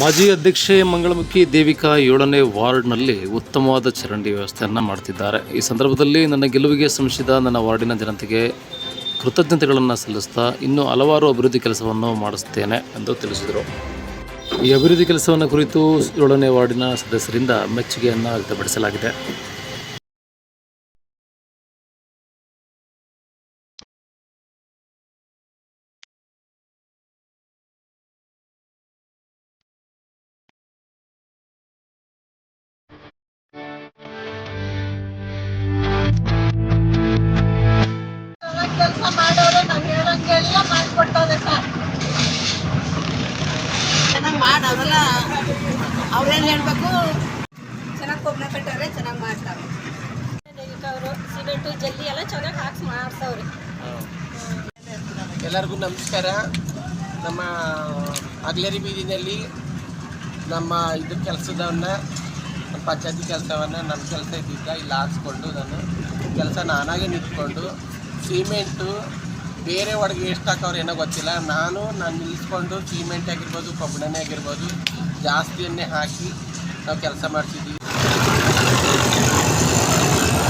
ಮಾಜಿ ಅಧ್ಯಕ್ಷೆ ಮಂಗಳಮುಖಿ ದೇವಿಕಾ ಏಳನೇ ವಾರ್ಡ್ನಲ್ಲಿ ಉತ್ತಮವಾದ ಚರಂಡಿ ವ್ಯವಸ್ಥೆಯನ್ನು ಮಾಡ್ತಿದ್ದಾರೆ. ಈ ಸಂದರ್ಭದಲ್ಲಿ ನನ್ನ ಗೆಲುವಿಗೆ ಶ್ರಮಿಸಿದ ನನ್ನ ವಾರ್ಡಿನ ಜನತೆಗೆ ಕೃತಜ್ಞತೆಗಳನ್ನು ಸಲ್ಲಿಸ್ತಾ ಇನ್ನೂ ಹಲವಾರು ಅಭಿವೃದ್ಧಿ ಕೆಲಸವನ್ನು ಮಾಡಿಸ್ತೇನೆ ಎಂದು ತಿಳಿಸಿದರು. ಈ ಅಭಿವೃದ್ಧಿ ಕೆಲಸವನ್ನು ಕುರಿತು ಏಳನೇ ವಾರ್ಡಿನ ಸದಸ್ಯರಿಂದ ಮೆಚ್ಚುಗೆಯನ್ನು ವ್ಯಕ್ತಪಡಿಸಲಾಗಿದೆ. ಮಾಡಿ ಅವೆಲ್ಲ ಅವ್ರೇನು ಹೇಳಬೇಕು. ಚೆನ್ನಾಗಿ ಕೊಬ್ಬನ ಕಟ್ಟವ್ರೆ ಚೆನ್ನಾಗಿ ಮಾಡ್ತಾರೆ ಅವರು ಸಿಮೆಂಟು ಜಲ್ಲಿ ಎಲ್ಲ ಚೆನ್ನಾಗಿ ಹಾಕ್ಸಿ ಮಾಡ್ತಾವ್ರಿ ಎಲ್ಲರಿಗೂ ನಮಸ್ಕಾರ. ನಮ್ಮ ಅಗ್ಲೇರಿ ಬೀದಿನಲ್ಲಿ ನಮ್ಮ ಇದು ಕೆಲಸದವನ್ನ ನಮ್ಮ ಪಂಚಾಯತಿ ಕೆಲಸವನ್ನು ನಮ್ಮ ಕೆಲಸ ಇದ್ದಿದ್ದ ಇಲ್ಲಿ ಹಾಕ್ಸ್ಕೊಂಡು ನಾನು ಕೆಲಸ ನಾನಾಗೆ ನಿಂತ್ಕೊಂಡು ಸಿಮೆಂಟು ಬೇರೆ ಒಳಗೆ ಎಷ್ಟು ಹಾಕವ್ರು ಏನೋ ಗೊತ್ತಿಲ್ಲ. ನಾನು ನಾನು ನಿಲ್ಲಿಸ್ಕೊಂಡು ಸಿಮೆಂಟ್ ಆಗಿರ್ಬೋದು ಕಬ್ಬಣನೇ ಆಗಿರ್ಬೋದು ಜಾಸ್ತಿಯನ್ನೇ ಹಾಕಿ ನಾವು ಕೆಲಸ ಮಾಡ್ತಿದ್ದೀವಿ